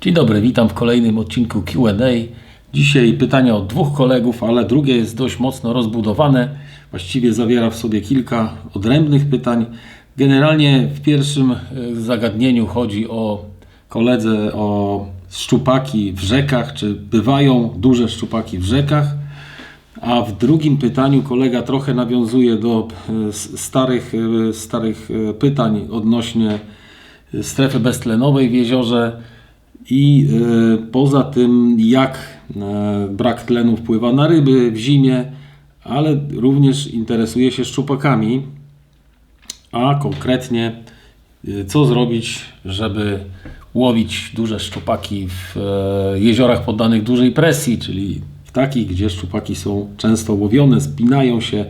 Dzień dobry, witam w kolejnym odcinku QA. Dzisiaj pytania od dwóch kolegów, ale drugie jest dość mocno rozbudowane. Właściwie zawiera w sobie kilka odrębnych pytań. Generalnie w pierwszym e, zagadnieniu chodzi o koledze o szczupaki w rzekach, czy bywają duże szczupaki w rzekach. A w drugim pytaniu kolega trochę nawiązuje do e, starych, e, starych pytań odnośnie strefy beztlenowej w jeziorze i e, poza tym jak e, brak tlenu wpływa na ryby w zimie, ale również interesuje się szczupakami, a konkretnie e, co zrobić, żeby łowić duże szczupaki w jeziorach poddanych dużej presji, czyli w takich, gdzie szczupaki są często łowione, spinają się,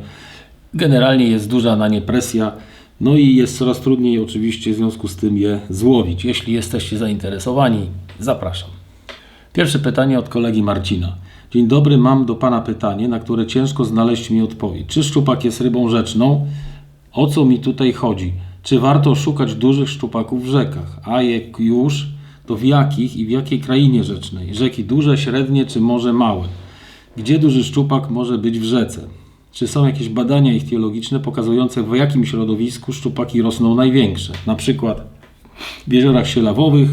generalnie jest duża na nie presja, no i jest coraz trudniej oczywiście w związku z tym je złowić. Jeśli jesteście zainteresowani, zapraszam. Pierwsze pytanie od kolegi Marcina. Dzień dobry, mam do Pana pytanie, na które ciężko znaleźć mi odpowiedź. Czy szczupak jest rybą rzeczną? O co mi tutaj chodzi? Czy warto szukać dużych szczupaków w rzekach? A jak już, to w jakich i w jakiej krainie rzecznej? Rzeki duże, średnie czy może małe? Gdzie duży szczupak może być w rzece? Czy są jakieś badania ichtiologiczne pokazujące w jakim środowisku szczupaki rosną największe? Na przykład w jeziorach sielawowych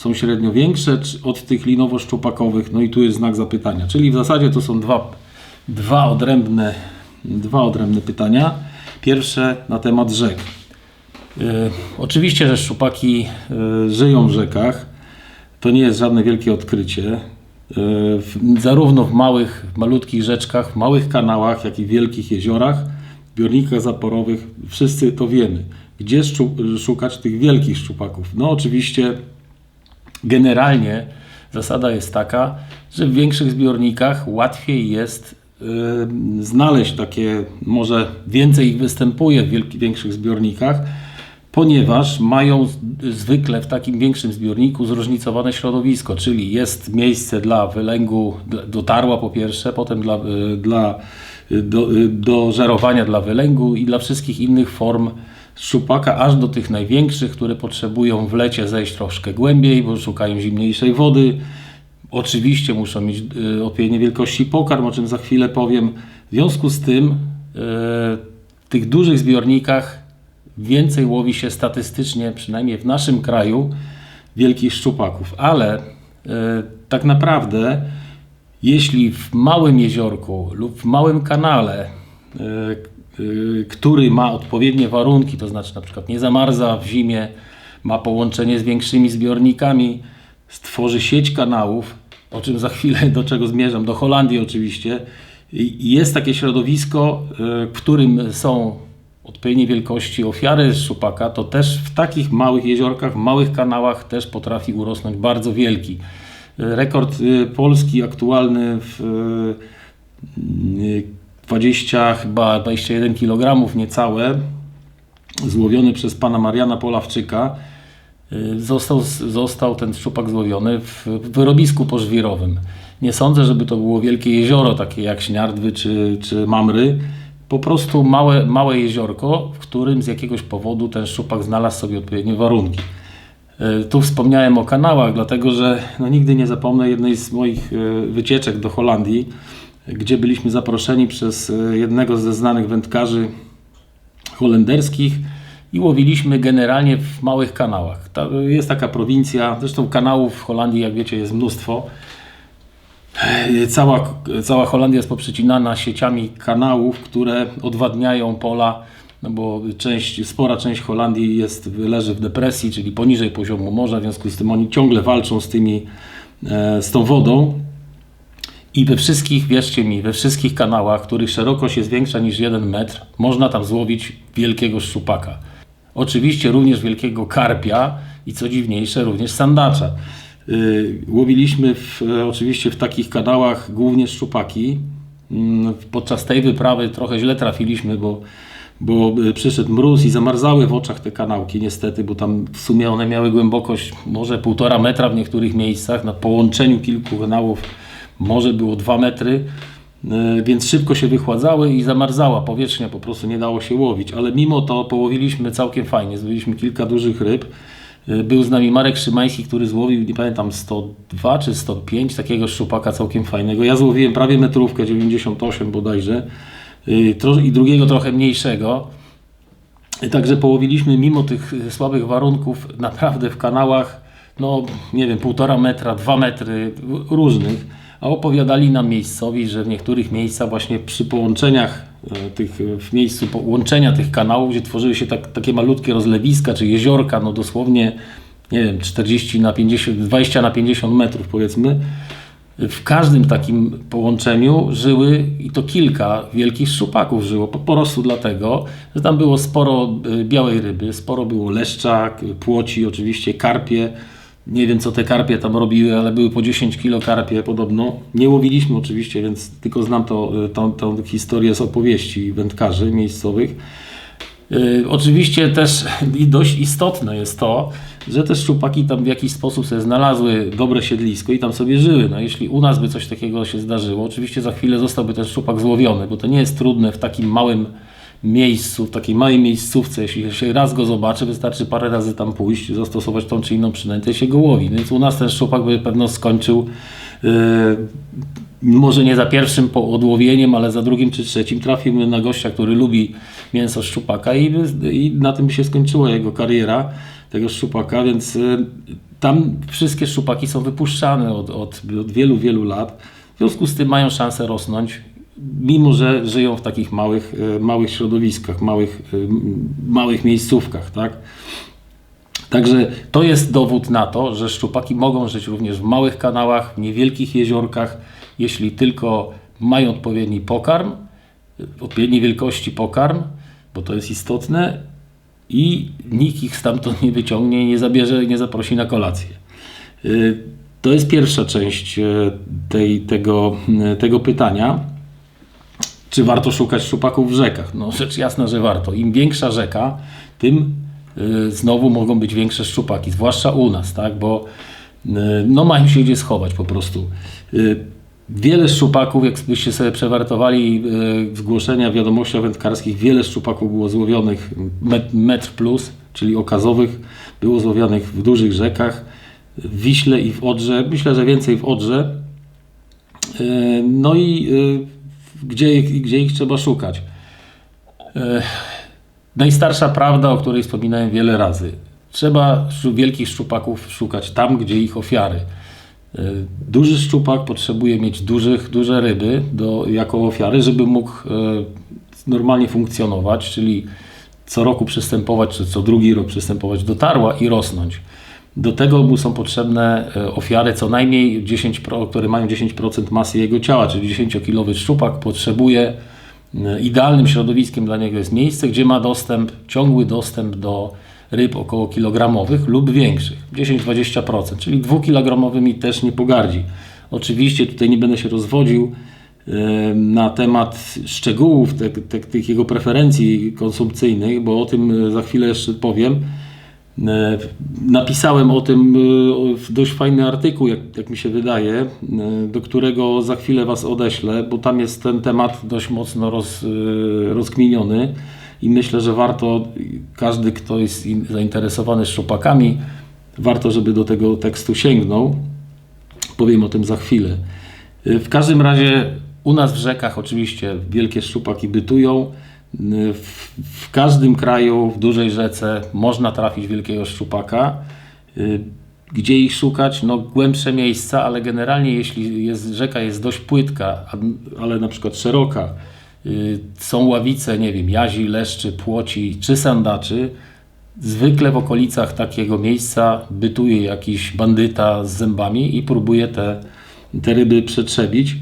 są średnio większe od tych linowo-szczupakowych? No i tu jest znak zapytania. Czyli w zasadzie to są dwa, dwa, odrębne, dwa odrębne pytania. Pierwsze na temat rzek. Yy, oczywiście, że szczupaki yy, żyją w rzekach. To nie jest żadne wielkie odkrycie. Yy, w, zarówno w małych, malutkich rzeczkach, w małych kanałach, jak i w wielkich jeziorach, zbiornikach zaporowych, wszyscy to wiemy. Gdzie szukać tych wielkich szczupaków? No oczywiście generalnie zasada jest taka, że w większych zbiornikach łatwiej jest znaleźć takie, może więcej ich występuje w większych zbiornikach, ponieważ mają zwykle w takim większym zbiorniku zróżnicowane środowisko, czyli jest miejsce dla wylęgu, do tarła po pierwsze, potem dla, y, dla, y, do, y, do żerowania dla wylęgu i dla wszystkich innych form szczupaka, aż do tych największych, które potrzebują w lecie zejść troszkę głębiej, bo szukają zimniejszej wody. Oczywiście muszą mieć y, odpowiedniej wielkości pokarm, o czym za chwilę powiem. W związku z tym y, w tych dużych zbiornikach więcej łowi się statystycznie, przynajmniej w naszym kraju, wielkich szczupaków. Ale y, tak naprawdę, jeśli w małym jeziorku lub w małym kanale, który ma odpowiednie warunki, to znaczy na przykład nie zamarza w zimie, ma połączenie z większymi zbiornikami, stworzy sieć kanałów, o czym za chwilę do czego zmierzam, do Holandii oczywiście. I jest takie środowisko, y, w którym są odpowiedniej wielkości ofiary szczupaka, to też w takich małych jeziorkach, małych kanałach też potrafi urosnąć bardzo wielki. Y, Rekord y, polski aktualny w y, 20, chyba 21 kg niecałe, złowiony przez pana Mariana Polawczyka. Y, Został, został ten szczupak złowiony w wyrobisku pożwirowym. Nie sądzę, żeby to było wielkie jezioro, takie jak Śniardwy czy, czy Mamry. Po prostu małe, małe jeziorko, w którym z jakiegoś powodu ten szczupak znalazł sobie odpowiednie warunki. Y, Tu wspomniałem o kanałach, dlatego że no, nigdy nie zapomnę jednej z moich y, wycieczek do Holandii, gdzie byliśmy zaproszeni przez y, jednego ze znanych wędkarzy holenderskich i łowiliśmy generalnie w małych kanałach. Ta, jest taka prowincja, zresztą kanałów w Holandii, jak wiecie, jest mnóstwo. E, Cała, cała Holandia jest poprzecinana sieciami kanałów, które odwadniają pola, no bo część, spora część Holandii jest, leży w depresji, czyli poniżej poziomu morza, w związku z tym oni ciągle walczą z, tymi, e, z tą wodą. I we wszystkich, wierzcie mi, we wszystkich kanałach, których szerokość jest większa niż 1 metr, można tam złowić wielkiego szczupaka. Oczywiście również wielkiego karpia i co dziwniejsze, również sandacza. Yy, łowiliśmy w, oczywiście w takich kanałach głównie szczupaki. Mm, Podczas tej wyprawy trochę źle trafiliśmy, bo, bo e, przyszedł mróz i zamarzały w oczach te kanałki niestety, bo tam w sumie one miały głębokość może półtora metra w niektórych miejscach. Na połączeniu kilku kanałów może było 2 metry, e, więc szybko się wychładzały i zamarzała powierzchnia, po prostu nie dało się łowić, ale mimo to połowiliśmy całkiem fajnie, złowiliśmy kilka dużych ryb. Y, Był z nami Marek Szymański, który złowił, nie pamiętam, 102 czy 105, takiego szczupaka całkiem fajnego. Ja złowiłem prawie metrówkę, 98 bodajże, tro- i drugiego trochę mniejszego. Także połowiliśmy mimo tych słabych warunków naprawdę w kanałach, no nie wiem, półtora metra, dwa metry różnych, a opowiadali nam miejscowi, że w niektórych miejscach właśnie przy połączeniach e, tych, e, w miejscu połączenia tych kanałów, gdzie tworzyły się tak, takie malutkie rozlewiska czy jeziorka, no dosłownie, nie wiem, 40 na 50, 20 na 50 metrów powiedzmy, w każdym takim połączeniu żyły i to kilka wielkich szczupaków żyło. Po po prostu dlatego, że tam było sporo y, białej ryby, sporo było leszcza, k- płoci, oczywiście karpie. Nie wiem co te karpie tam robiły, ale były po 10 kilo karpie podobno. Nie łowiliśmy oczywiście, więc tylko znam to, y, tą, tą historię z opowieści wędkarzy miejscowych. Y, Oczywiście też dość istotne jest to, że te szczupaki tam w jakiś sposób sobie znalazły dobre siedlisko i tam sobie żyły. No, jeśli u nas by coś takiego się zdarzyło, oczywiście za chwilę zostałby ten szczupak złowiony, bo to nie jest trudne w takim małym miejscu, takiej małej miejscówce. Jeśli się raz go zobaczy, wystarczy parę razy tam pójść, zastosować tą czy inną przynętę i się go łowi. Więc u nas ten szczupak by pewno skończył yy, może nie za pierwszym odłowieniem, ale za drugim czy trzecim trafiłby na gościa, który lubi mięso szczupaka i, i na tym się skończyła jego kariera tego szczupaka, więc y, tam wszystkie szczupaki są wypuszczane od, od, od wielu, wielu lat. W związku z tym mają szansę rosnąć, mimo że żyją w takich małych, y, małych środowiskach, małych, y, małych miejscówkach, tak? Także to jest dowód na to, że szczupaki mogą żyć również w małych kanałach, w niewielkich jeziorkach, jeśli tylko mają odpowiedni pokarm, odpowiedniej wielkości pokarm, bo to jest istotne i nikt ich stamtąd nie wyciągnie, nie zabierze, nie zaprosi na kolację. Y, To jest pierwsza część tej, tego, tego pytania. Czy warto szukać szczupaków w rzekach? No rzecz jasna, że warto. Im większa rzeka, tym y, znowu mogą być większe szczupaki, zwłaszcza u nas, tak? Bo y, no mają się gdzie schować po prostu. Y, Wiele szczupaków, jakbyście sobie przewartowali zgłoszenia w wiadomościach wędkarskich, wiele szczupaków było złowionych met, metr plus, czyli okazowych, było złowionych w dużych rzekach, w Wiśle i w Odrze. Myślę, że więcej w Odrze. No i gdzie, gdzie ich trzeba szukać? E, Najstarsza prawda, o której wspominałem wiele razy. Trzeba wielkich szczupaków szukać tam, gdzie ich ofiary. E, Duży szczupak potrzebuje mieć dużych, duże ryby do, jako ofiary, żeby mógł e, normalnie funkcjonować, czyli co roku przystępować, czy co drugi rok przystępować do tarła i rosnąć. Do tego mu są potrzebne e, ofiary co najmniej 10%, pro- które mają 10% masy jego ciała, czyli 10-kilowy szczupak potrzebuje e, idealnym środowiskiem dla niego jest miejsce, gdzie ma dostęp, ciągły dostęp do ryb około kilogramowych lub większych, 10-20%, czyli dwukilogramowymi też nie pogardzi. Oczywiście tutaj nie będę się rozwodził e, na temat szczegółów te, tych jego preferencji konsumpcyjnych, bo o tym za chwilę jeszcze powiem. E, Napisałem o tym e, dość fajny artykuł, jak, jak mi się wydaje, e, do którego za chwilę Was odeślę, bo tam jest ten temat dość mocno roz, rozkminiony i myślę, że warto, każdy, kto jest in- zainteresowany szczupakami, warto, żeby do tego tekstu sięgnął. Powiem o tym za chwilę. W każdym razie u nas w rzekach oczywiście wielkie szczupaki bytują. Y, W, w każdym kraju, w dużej rzece można trafić wielkiego szczupaka. Y, Gdzie ich szukać? No głębsze miejsca, ale generalnie jeśli jest, rzeka jest dość płytka, ale na przykład szeroka, y, są ławice, nie wiem, jazi, leszczy, płoci czy sandaczy, Zwykle w okolicach takiego miejsca bytuje jakiś bandyta z zębami i próbuje te, te ryby przetrzebić.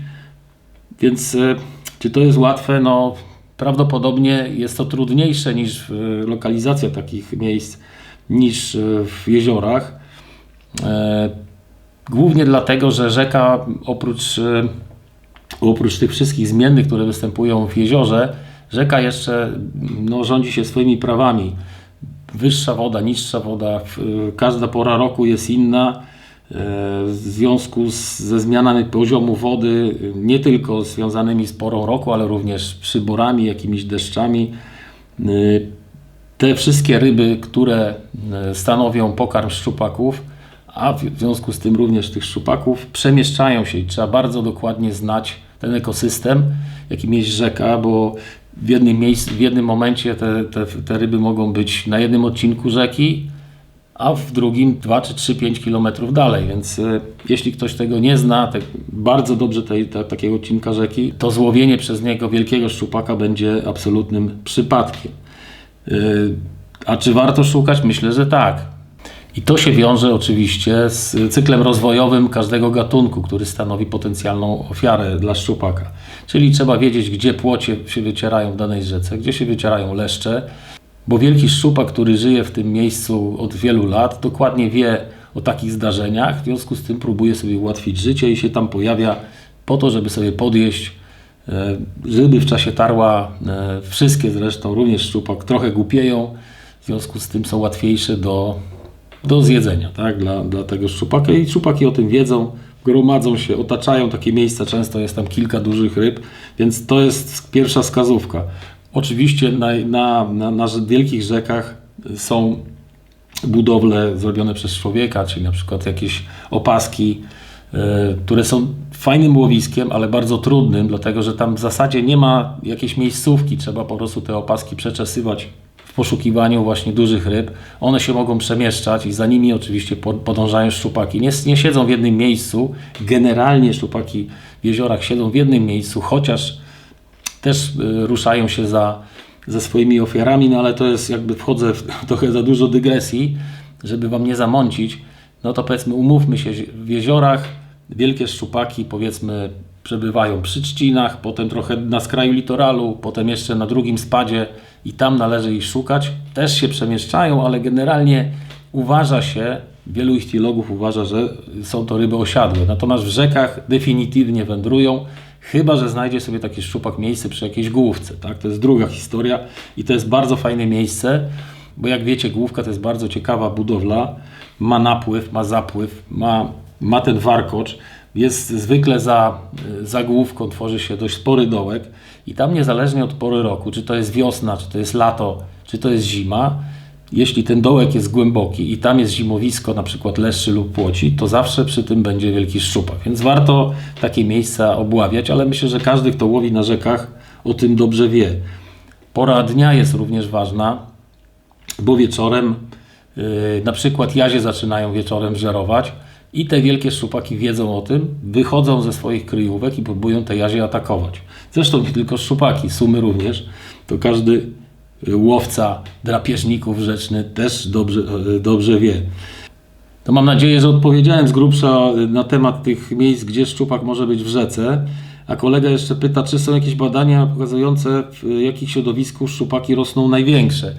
Więc e, czy to jest łatwe? No, prawdopodobnie jest to trudniejsze niż e, lokalizacja takich miejsc niż e, w jeziorach. E, Głównie dlatego, że rzeka oprócz, oprócz tych wszystkich zmiennych, które występują w jeziorze, rzeka jeszcze no, rządzi się swoimi prawami wyższa woda, niższa woda, każda pora roku jest inna. W związku z, ze zmianami poziomu wody, nie tylko związanymi z porą roku, ale również przyborami, jakimiś deszczami, te wszystkie ryby, które e, stanowią pokarm szczupaków, a w związku z tym również tych szczupaków, przemieszczają się i trzeba bardzo dokładnie znać ten ekosystem, jakim jest rzeka, bo w jednym, miejscu, w jednym momencie te, te, te ryby mogą być na jednym odcinku rzeki, a w drugim 2 czy 3, 5 kilometrów dalej. Więc e, jeśli ktoś tego nie zna, tak bardzo dobrze tej, ta, takiego odcinka rzeki, to złowienie przez niego wielkiego szczupaka będzie absolutnym przypadkiem. E, a czy warto szukać? Myślę, że tak. I to się wiąże oczywiście z cyklem rozwojowym każdego gatunku, który stanowi potencjalną ofiarę dla szczupaka. Czyli trzeba wiedzieć, gdzie płocie się wycierają w danej rzece, gdzie się wycierają leszcze, bo wielki szczupak, który żyje w tym miejscu od wielu lat, dokładnie wie o takich zdarzeniach, w związku z tym próbuje sobie ułatwić życie i się tam pojawia po to, żeby sobie podjeść e, ryby w czasie tarła, e, wszystkie zresztą, również szczupak, trochę głupieją, w związku z tym są łatwiejsze do, do zjedzenia tak? dla, dla tego szczupaka i szczupaki o tym wiedzą, gromadzą się, otaczają takie miejsca, często jest tam kilka dużych ryb, więc to jest pierwsza wskazówka. Oczywiście na, na, na, na wielkich rzekach są budowle zrobione przez człowieka, czyli na przykład jakieś opaski, y, które są fajnym łowiskiem, ale bardzo trudnym, dlatego że tam w zasadzie nie ma jakiejś miejscówki, trzeba po prostu te opaski przeczesywać w poszukiwaniu właśnie dużych ryb. One się mogą przemieszczać i za nimi oczywiście podążają szczupaki. Nie, nie siedzą w jednym miejscu. Generalnie szczupaki w jeziorach siedzą w jednym miejscu, chociaż też y, ruszają się za, ze swoimi ofiarami, no ale to jest jakby wchodzę w trochę za dużo dygresji, żeby Wam nie zamącić. No to powiedzmy, umówmy się, w jeziorach wielkie szczupaki powiedzmy przebywają przy trzcinach, potem trochę na skraju litoralu, potem jeszcze na drugim spadzie i tam należy ich szukać. Też się przemieszczają, ale generalnie uważa się, wielu ichtiologów uważa, że są to ryby osiadłe. Natomiast w rzekach definitywnie wędrują, chyba że znajdzie sobie taki szczupak miejsce przy jakiejś główce. Tak? To jest druga historia i to jest bardzo fajne miejsce, bo jak wiecie, główka to jest bardzo ciekawa budowla. Ma napływ, ma zapływ, ma, ma ten warkocz. Jest zwykle za, za główką tworzy się dość spory dołek i tam niezależnie od pory roku, czy to jest wiosna, czy to jest lato, czy to jest zima, jeśli ten dołek jest głęboki i tam jest zimowisko, na przykład leszczy lub płoci, to zawsze przy tym będzie wielki szczupak. Więc warto takie miejsca obławiać, ale myślę, że każdy, kto łowi na rzekach, o tym dobrze wie. Pora dnia jest również ważna, bo wieczorem, yy, na przykład jazie zaczynają wieczorem żerować i te wielkie szczupaki wiedzą o tym, wychodzą ze swoich kryjówek i próbują te jazie atakować. Zresztą nie tylko szczupaki, sumy również, to każdy łowca drapieżników rzeczny też dobrze, dobrze wie. To mam nadzieję, że odpowiedziałem z grubsza na temat tych miejsc, gdzie szczupak może być w rzece. A kolega jeszcze pyta, czy są jakieś badania pokazujące, w jakich środowisku szczupaki rosną największe.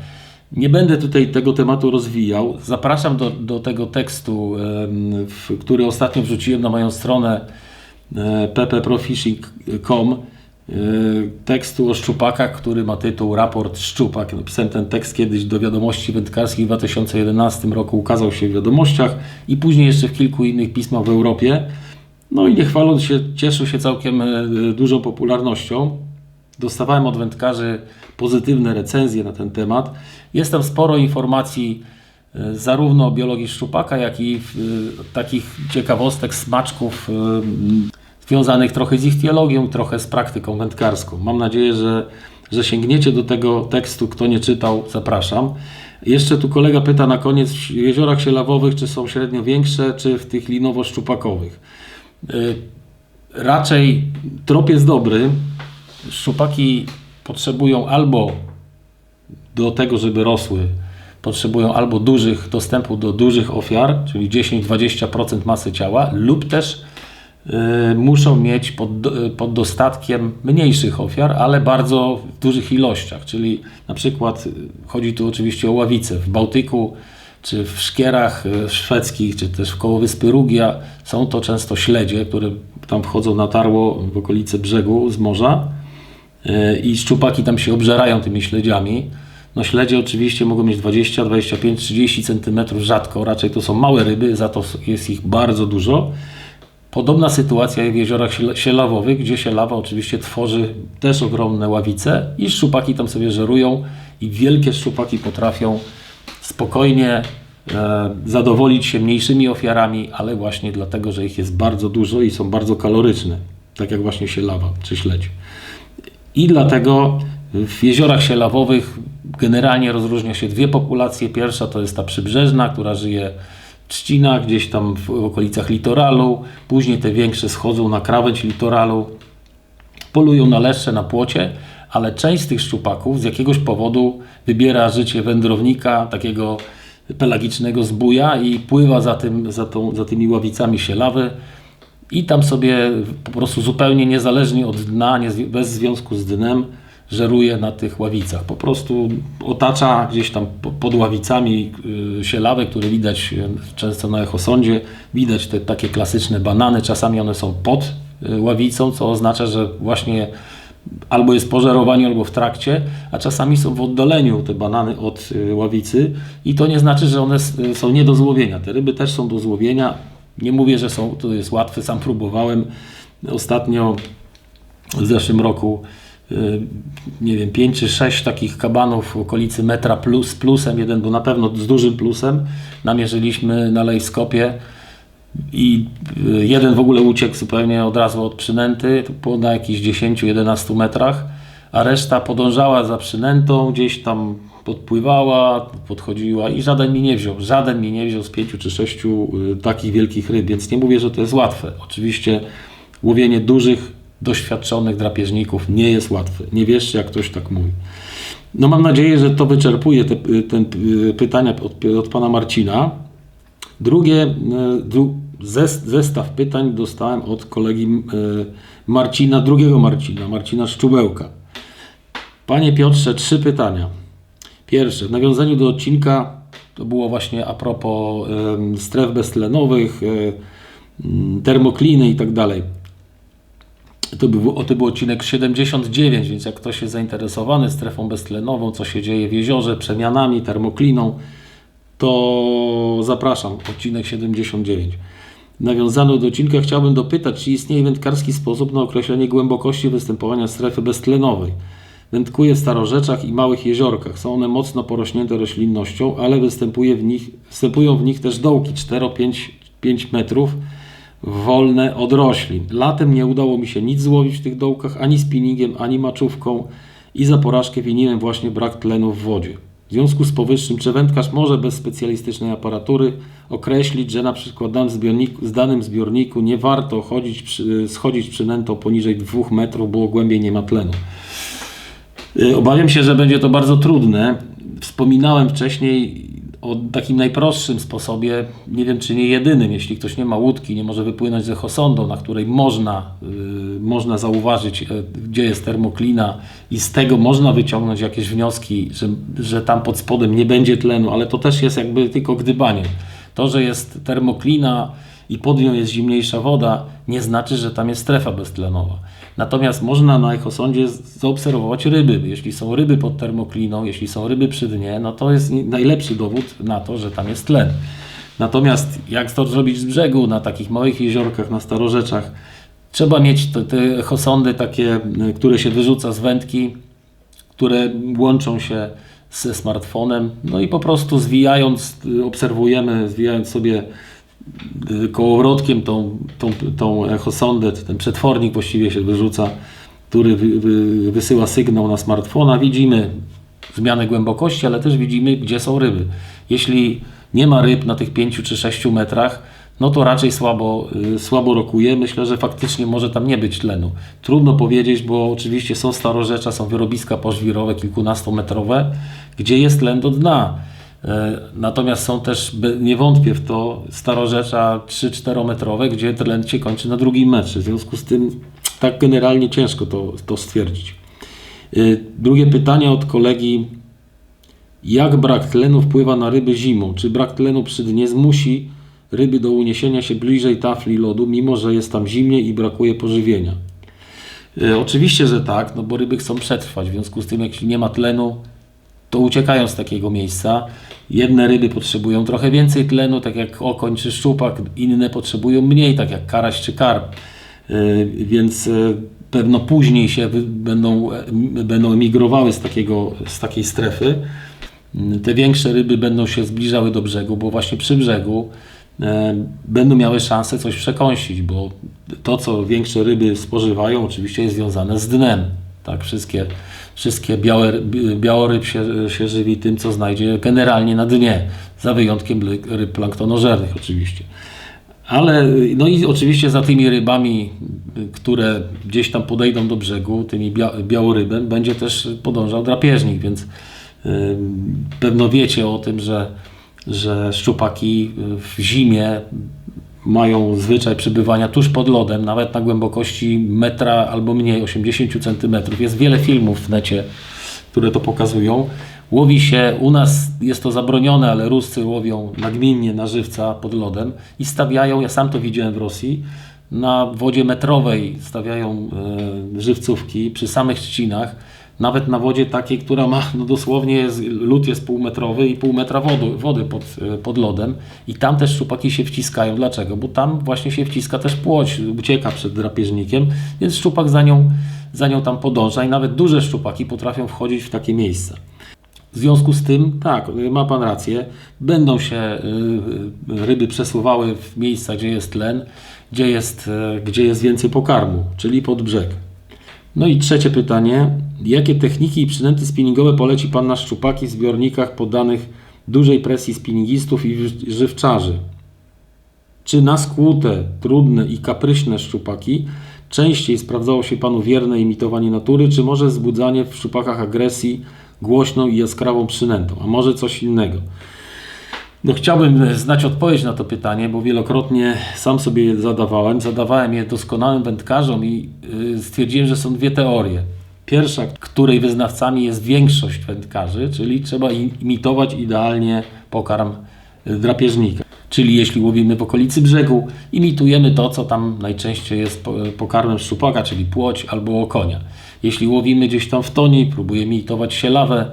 Nie będę tutaj tego tematu rozwijał. Zapraszam do, do tego tekstu, który ostatnio wrzuciłem na moją stronę e, ppprofishing.com tekstu o szczupakach, który ma tytuł Raport Szczupak. Napisałem ten tekst kiedyś do wiadomości wędkarskich w 2011 roku, ukazał się w wiadomościach i później jeszcze w kilku innych pismach w Europie. No i nie chwaląc się, cieszył się całkiem y, dużą popularnością. Dostawałem od wędkarzy pozytywne recenzje na ten temat. Jest tam sporo informacji y, zarówno o biologii szczupaka, jak i takich ciekawostek, smaczków związanych trochę z ich teologią, trochę z praktyką wędkarską. Mam nadzieję, że, że sięgniecie do tego tekstu. Kto nie czytał, zapraszam. Jeszcze tu kolega pyta na koniec, w jeziorach sielawowych, czy są średnio większe, czy w tych linowo-szczupakowych. Y, raczej trop jest dobry. Szczupaki potrzebują albo do tego, żeby rosły, potrzebują albo dużych dostępu do dużych ofiar, czyli 10-20% masy ciała, lub też muszą mieć pod, pod dostatkiem mniejszych ofiar, ale bardzo w dużych ilościach, czyli na przykład y, chodzi tu oczywiście o ławice. W Bałtyku, czy w szkierach y, szwedzkich, czy też w koło wyspy Rugia są to często śledzie, które tam wchodzą na tarło w okolice brzegu z morza i szczupaki tam się obżerają tymi śledziami. No śledzie oczywiście mogą mieć 20, 25, 30 cm rzadko, raczej to są małe ryby, za to jest ich bardzo dużo Podobna sytuacja w jeziorach siela- sielawowych, gdzie sielawa oczywiście tworzy też ogromne ławice i szczupaki tam sobie żerują i wielkie szczupaki potrafią spokojnie e, zadowolić się mniejszymi ofiarami, ale właśnie dlatego, że ich jest bardzo dużo i są bardzo kaloryczne, tak jak właśnie sielawa czy śledź. I dlatego w jeziorach sielawowych generalnie rozróżnia się dwie populacje. Pierwsza to jest ta przybrzeżna, która żyje w trzcinach, gdzieś tam w okolicach litoralu. Później te większe schodzą na krawędź litoralu, polują na leszcze, na płocie, ale część z tych szczupaków z jakiegoś powodu wybiera życie wędrownika, takiego pelagicznego zbója i pływa za, tym, za, tą, za tymi ławicami sielawy i tam sobie po prostu zupełnie niezależnie od dna, bez związku z dnem, żeruje na tych ławicach. Po prostu otacza gdzieś tam po- pod ławicami y, sielawę, które widać y, często na echosądzie. Widać te takie klasyczne banany, czasami one są pod y, ławicą, co oznacza, że właśnie albo jest pożerowanie, albo w trakcie, a czasami są w oddaleniu te banany od ławicy i to nie znaczy, że one są nie do złowienia. Te ryby też są do złowienia. Nie mówię, że są, to jest łatwe, sam próbowałem. Ostatnio w zeszłym roku nie wiem, 5 czy 6 takich kabanów w okolicy metra plus, plusem, jeden był na pewno z dużym plusem. Namierzyliśmy na lejskopie i y, jeden w ogóle uciekł zupełnie od razu od przynęty, było na jakichś 10-11 metrach, a reszta podążała za przynętą, gdzieś tam podpływała, podchodziła i żaden mi nie wziął. Żaden mi nie wziął z pięciu czy sześciu y, takich wielkich ryb, więc nie mówię, że to jest łatwe. Oczywiście łowienie dużych, doświadczonych drapieżników nie jest łatwe. Nie wierzcie, jak ktoś tak mówi. No mam nadzieję, że to wyczerpuje te, y, ten, y, pytania od, od pana Marcina. Drugie, e, dru, zes- zestaw pytań dostałem od kolegi Marcina, drugiego Marcina, Marcina Szczubełka. Panie Piotrze, trzy pytania. Pierwsze, w nawiązaniu do odcinka, to było właśnie a propos stref beztlenowych, termokliny i tak dalej. To był, to był odcinek 79, więc jak ktoś jest zainteresowany strefą beztlenową, co się dzieje w jeziorze, przemianami, termokliną, to zapraszam, odcinek 79. Nawiązano do odcinka, chciałbym dopytać, czy istnieje wędkarski sposób na określenie głębokości występowania strefy beztlenowej. Wędkuję w starorzeczach i małych jeziorkach. Są one mocno porośnięte roślinnością, ale występuje w nich, występują w nich też dołki 4-5 metrów, wolne od roślin. Latem nie udało mi się nic złowić w tych dołkach, ani spinningiem, ani maczówką i za porażkę winiłem właśnie brak tlenu w wodzie. W związku z powyższym, czy wędkarz może bez specjalistycznej aparatury określić, że na przykład z danym zbiorniku nie warto chodzić, przy, schodzić przynętą poniżej 2 metrów, bo głębiej nie ma tlenu. Y, Obawiam się, że będzie to bardzo trudne. Wspominałem wcześniej o takim najprostszym sposobie, nie wiem czy nie jedynym, jeśli ktoś nie ma łódki, nie może wypłynąć ze Hosondą, na której można, y, można zauważyć, y, gdzie jest termoklina i z tego można wyciągnąć jakieś wnioski, że, że tam pod spodem nie będzie tlenu, ale to też jest jakby tylko gdybanie. To, że jest termoklina i pod nią jest zimniejsza woda, nie znaczy, że tam jest strefa beztlenowa. Natomiast można na echosondzie zaobserwować ryby. Jeśli są ryby pod termokliną, jeśli są ryby przy dnie, no to jest najlepszy dowód na to, że tam jest tlen. Natomiast jak to zrobić z brzegu, na takich małych jeziorkach, na starorzeczach, trzeba mieć te, te echosondy takie, y, które się wyrzuca z wędki, które łączą się ze smartfonem, no i po prostu zwijając, y, obserwujemy, zwijając sobie kołowrotkiem tą, tą, tą echosondę, ten przetwornik właściwie się wyrzuca, który wy, wy, wysyła sygnał na smartfona, widzimy zmianę głębokości, ale też widzimy, gdzie są ryby. Jeśli nie ma ryb na tych 5 czy 6 metrach, no to raczej słabo, y, słabo rokuje. Myślę, że faktycznie może tam nie być tlenu. Trudno powiedzieć, bo oczywiście są starorzecza, są wyrobiska pożwirowe, kilkunastometrowe, gdzie jest tlen do dna. E, Natomiast są też, nie wątpię w to, starorzecza 3-4 metrowe, gdzie tlen się kończy na drugim metrze. W związku z tym tak generalnie ciężko to, to stwierdzić. Y, Drugie pytanie od kolegi. Jak brak tlenu wpływa na ryby zimą? Czy brak tlenu przy dnie zmusi ryby do uniesienia się bliżej tafli lodu, mimo że jest tam zimnie i brakuje pożywienia? Y, Oczywiście, że tak, no bo ryby chcą przetrwać. W związku z tym, jeśli nie ma tlenu, to uciekają z takiego miejsca. Jedne ryby potrzebują trochę więcej tlenu, tak jak okoń czy szczupak, inne potrzebują mniej, tak jak karaś czy karp. Y, Więc y, pewno później się będą, e, będą emigrowały z, takiego, z takiej strefy. Y, Te większe ryby będą się zbliżały do brzegu, bo właśnie przy brzegu e, będą miały szansę coś przekąsić, bo to, co większe ryby spożywają, oczywiście jest związane z dnem. Tak, wszystkie, wszystkie białe, białoryb się, się żywi tym, co znajdzie generalnie na dnie, za wyjątkiem ryb planktonożernych oczywiście. Ale no i oczywiście za tymi rybami, które gdzieś tam podejdą do brzegu, tymi bia, białorybem, będzie też podążał drapieżnik, więc y, pewno wiecie o tym, że, że szczupaki w zimie mają zwyczaj przebywania tuż pod lodem, nawet na głębokości metra albo mniej, 80 cm. Jest wiele filmów w necie, które to pokazują. Łowi się, u nas jest to zabronione, ale Ruscy łowią nagminnie na żywca pod lodem i stawiają, ja sam to widziałem w Rosji, na wodzie metrowej stawiają e, żywcówki przy samych trzcinach, nawet na wodzie takiej, która ma no dosłownie, jest, lód jest półmetrowy i pół metra wody, wody pod, e, pod lodem i tam też szczupaki się wciskają. Dlaczego? Bo tam właśnie się wciska też płoć, ucieka przed drapieżnikiem, więc szczupak za nią, za nią tam podąża i nawet duże szczupaki potrafią wchodzić w takie miejsca. W związku z tym, tak, ma Pan rację, będą się y, ryby przesuwały w miejsca, gdzie jest tlen, gdzie jest, gdzie jest więcej pokarmu, czyli pod brzeg. No i trzecie pytanie. Jakie techniki i przynęty spinningowe poleci Pan na szczupaki w zbiornikach poddanych dużej presji spinningistów i ży- żywczarzy? Czy na skłute, trudne i kapryśne szczupaki częściej sprawdzało się Panu wierne imitowanie natury, czy może wzbudzanie w szczupakach agresji głośną i jaskrawą przynętą, a może coś innego? No chciałbym znać odpowiedź na to pytanie, bo wielokrotnie sam sobie je zadawałem. Zadawałem je doskonałym wędkarzom i y, stwierdziłem, że są dwie teorie. Pierwsza, której wyznawcami jest większość wędkarzy, czyli trzeba imitować idealnie pokarm y, drapieżnika. Czyli jeśli łowimy w okolicy brzegu, imitujemy to, co tam najczęściej jest po- pokarmem szczupaka, czyli płoć albo okonia. Jeśli łowimy gdzieś tam w toni, próbujemy imitować sielawę,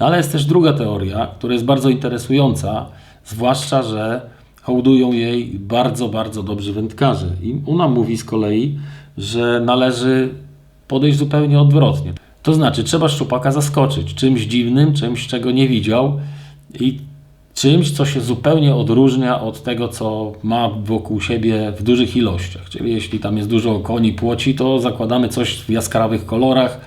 no ale jest też druga teoria, która jest bardzo interesująca, zwłaszcza, że hołdują jej bardzo, bardzo dobrzy wędkarze. I ona mówi z kolei, że należy podejść zupełnie odwrotnie. To znaczy, trzeba szczupaka zaskoczyć czymś dziwnym, czymś, czego nie widział i czymś, co się zupełnie odróżnia od tego, co ma wokół siebie w dużych ilościach. Czyli jeśli tam jest dużo koni, płoci, to zakładamy coś w jaskrawych kolorach.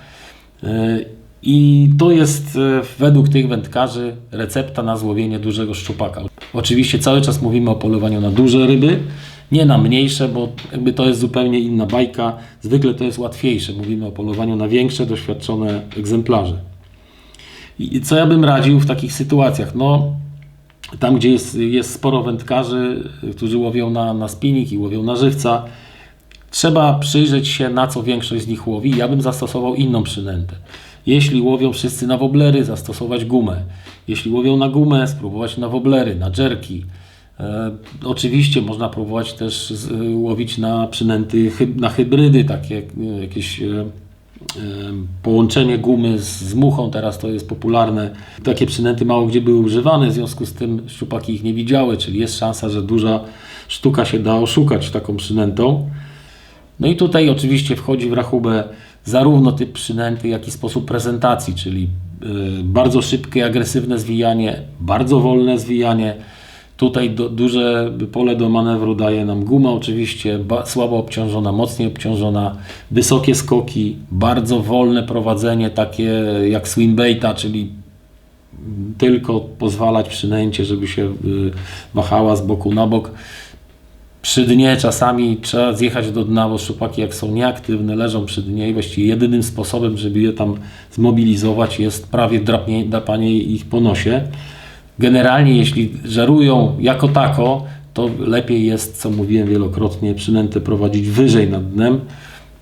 Yy, I to jest e, według tych wędkarzy recepta na złowienie dużego szczupaka. Oczywiście cały czas mówimy o polowaniu na duże ryby, nie na mniejsze, bo jakby to jest zupełnie inna bajka. Zwykle to jest łatwiejsze. Mówimy o polowaniu na większe, doświadczone egzemplarze. I co ja bym radził w takich sytuacjach? No, tam, gdzie jest, jest sporo wędkarzy, którzy łowią na, na spinning i łowią na żywca, trzeba przyjrzeć się, na co większość z nich łowi. Ja bym zastosował inną przynętę. Jeśli łowią wszyscy na woblery, zastosować gumę. Jeśli łowią na gumę, spróbować na woblery, na dżerki. E, oczywiście można próbować też y, łowić na przynęty, na hybrydy, takie jakieś e, e, połączenie gumy z, muchą, teraz to jest popularne. Takie przynęty mało gdzie były używane, w związku z tym szczupaki ich nie widziały, czyli jest szansa, że duża sztuka się da oszukać taką przynętą. No i tutaj oczywiście wchodzi w rachubę zarówno typ przynęty, jak i sposób prezentacji, czyli bardzo szybkie, agresywne zwijanie, bardzo wolne zwijanie. Tutaj do, duże pole do manewru daje nam guma, oczywiście ba, słabo obciążona, mocniej obciążona, wysokie skoki, bardzo wolne prowadzenie, takie jak swimbaita, czyli tylko pozwalać przynęcie, żeby się y, wahała z boku na bok. Przy dnie czasami trzeba zjechać do dna, bo szczupaki jak są nieaktywne, leżą przy dnie i właściwie jedynym sposobem, żeby je tam zmobilizować jest prawie drapanie ich po nosie. Generalnie jeśli żerują jako tako, to lepiej jest, co mówiłem wielokrotnie, przynętę prowadzić wyżej nad dnem,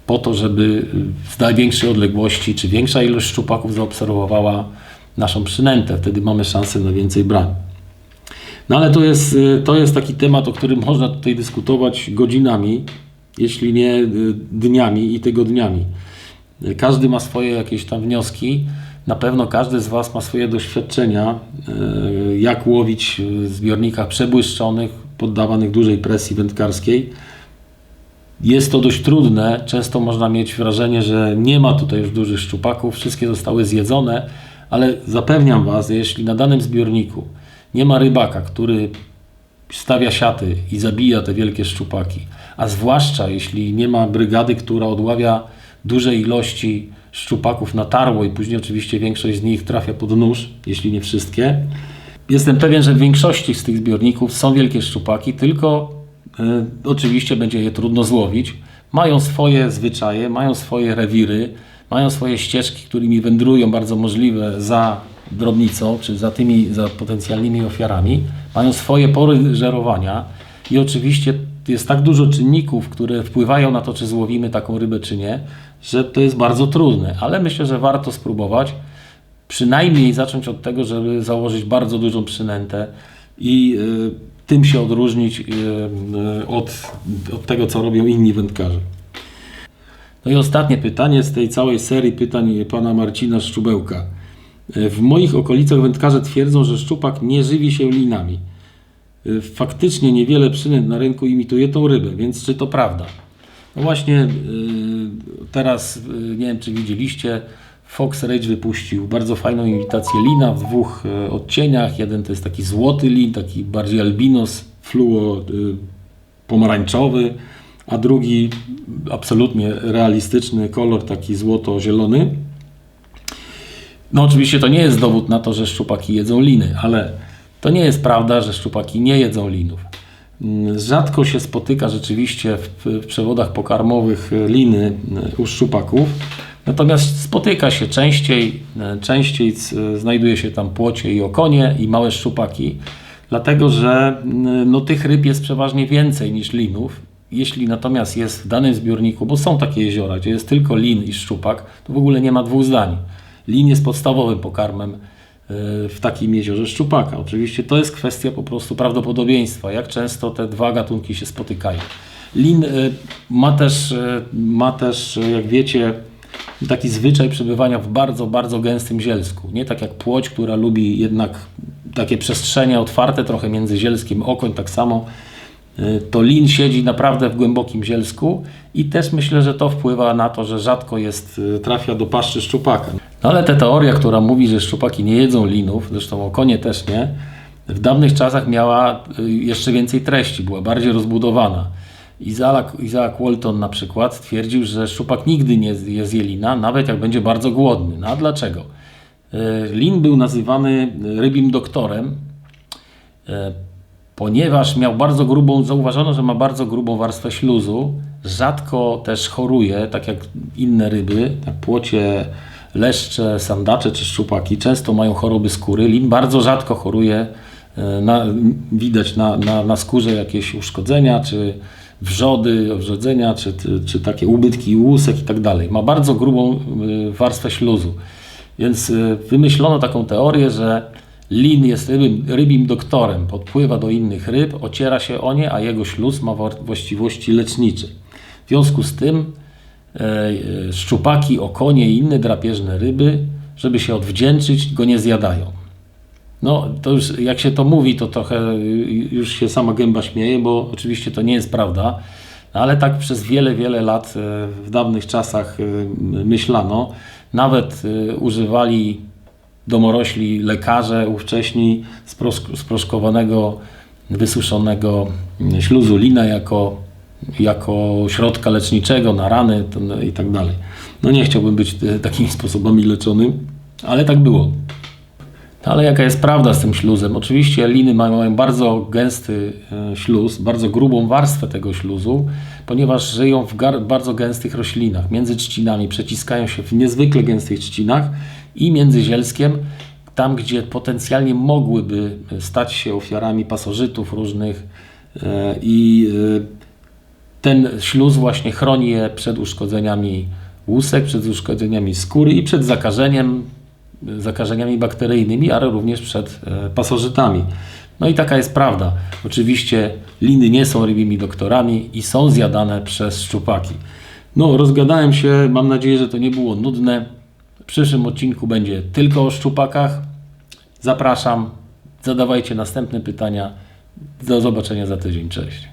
po to, żeby z największej odległości, czy większa ilość szczupaków zaobserwowała naszą przynętę. Wtedy mamy szansę na więcej brań. No ale to jest, to jest taki temat, o którym można tutaj dyskutować godzinami, jeśli nie y, dniami i tygodniami. Każdy ma swoje jakieś tam wnioski. Na pewno każdy z Was ma swoje doświadczenia, e, jak łowić w zbiornikach przebłyszczonych, poddawanych dużej presji wędkarskiej. Jest to dość trudne. Często można mieć wrażenie, że nie ma tutaj już dużych szczupaków, wszystkie zostały zjedzone, ale zapewniam Was, jeśli na danym zbiorniku nie ma rybaka, który stawia siaty i zabija te wielkie szczupaki, a zwłaszcza jeśli nie ma brygady, która odławia duże ilości szczupaków na tarło i później oczywiście większość z nich trafia pod nóż, jeśli nie wszystkie. Jestem pewien, że w większości z tych zbiorników są wielkie szczupaki, tylko e, oczywiście będzie je trudno złowić. Mają swoje zwyczaje, mają swoje rewiry, mają swoje ścieżki, którymi wędrują bardzo możliwe za drobnicą, czy za tymi, za potencjalnymi ofiarami. Mają swoje pory żerowania i oczywiście jest tak dużo czynników, które wpływają na to, czy złowimy taką rybę, czy nie, że to jest bardzo trudne, ale myślę, że warto spróbować. Przynajmniej zacząć od tego, żeby założyć bardzo dużą przynętę i y, tym się odróżnić y, y, od, od tego, co robią inni wędkarze. No i ostatnie pytanie z tej całej serii pytań pana Marcina Szczubełka. W moich okolicach wędkarze twierdzą, że szczupak nie żywi się linami. Faktycznie niewiele przynęt na rynku imituje tą rybę, więc czy to prawda? No właśnie y, teraz, y, nie wiem czy widzieliście, Fox Rage wypuścił bardzo fajną imitację lina w dwóch y, odcieniach. Jeden to jest taki złoty lin, taki bardziej albinos, fluo pomarańczowy, a drugi absolutnie realistyczny kolor, taki złoto-zielony. No oczywiście to nie jest dowód na to, że szczupaki jedzą liny, ale to nie jest prawda, że szczupaki nie jedzą linów. Rzadko się spotyka rzeczywiście w, przewodach pokarmowych liny e, u szczupaków, natomiast spotyka się częściej, e, częściej znajduje się tam płocie i okonie i małe szczupaki, dlatego że mm, no, tych ryb jest przeważnie więcej niż linów. Jeśli natomiast jest w danym zbiorniku, bo są takie jeziora, gdzie jest tylko lin i szczupak, to w ogóle nie ma dwóch zdań. Lin jest podstawowym pokarmem w takim jeziorze szczupaka. Oczywiście to jest kwestia po prostu prawdopodobieństwa, jak często te dwa gatunki się spotykają. Lin y, ma też, y, ma też jak wiecie, taki zwyczaj przebywania w bardzo, bardzo gęstym zielsku. Nie tak jak płoć, która lubi jednak takie przestrzenie otwarte, trochę między zielskiem, okoń tak samo. To lin siedzi naprawdę w głębokim zielsku i też myślę, że to wpływa na to, że rzadko jest, trafia do paszczy szczupaka. No ale ta teoria, która mówi, że szczupaki nie jedzą linów, zresztą o konie też nie, w dawnych czasach miała y, jeszcze więcej treści, była bardziej rozbudowana. Isaac, Isaac Walton na przykład twierdził, że szczupak nigdy nie je zje lina, nawet jak będzie bardzo głodny. No a dlaczego? Y, lin był nazywany rybim doktorem, y, ponieważ miał bardzo grubą, zauważono, że ma bardzo grubą warstwę śluzu, rzadko też choruje, tak jak inne ryby, tak płocie leszcze, sandacze czy szczupaki często mają choroby skóry. Lin bardzo rzadko choruje. E, na, widać na, na, na skórze jakieś uszkodzenia, czy wrzody, wrzodzenia, czy, czy, takie ubytki łusek i tak dalej. Ma bardzo grubą e, warstwę śluzu. Więc e, wymyślono taką teorię, że lin jest rybim, rybim doktorem, podpływa do innych ryb, ociera się o nie, a jego śluz ma właściwości lecznicze. W związku z tym szczupaki, okonie i inne drapieżne ryby, żeby się odwdzięczyć, go nie zjadają. No, to już jak się to mówi, to trochę już się sama gęba śmieje, bo oczywiście to nie jest prawda, ale tak przez wiele, wiele lat e, w dawnych czasach e, myślano. Nawet używali domorośli lekarze ówcześni sproszkowanego, wysuszonego śluzu lina jako jako środka leczniczego na rany i tak dalej. No nie chciałbym być e, takimi sposobami leczonym, ale tak było. No ale jaka jest prawda z tym śluzem? Oczywiście liny mają bardzo gęsty e, śluz, bardzo grubą warstwę tego śluzu, ponieważ żyją w bardzo gęstych roślinach, między trzcinami, przeciskają się w niezwykle gęstych trzcinach i między zielskiem, tam gdzie potencjalnie mogłyby stać się ofiarami pasożytów różnych e, i ten śluz właśnie chroni je przed uszkodzeniami łusek, przed uszkodzeniami skóry i przed zakażeniem, zakażeniami bakteryjnymi, ale również przed e, pasożytami. No i taka jest prawda. Oczywiście liny nie są rybimi doktorami i są zjadane przez szczupaki. No, rozgadałem się, mam nadzieję, że to nie było nudne. W przyszłym odcinku będzie tylko o szczupakach. Zapraszam, zadawajcie następne pytania. Do zobaczenia za tydzień. Cześć.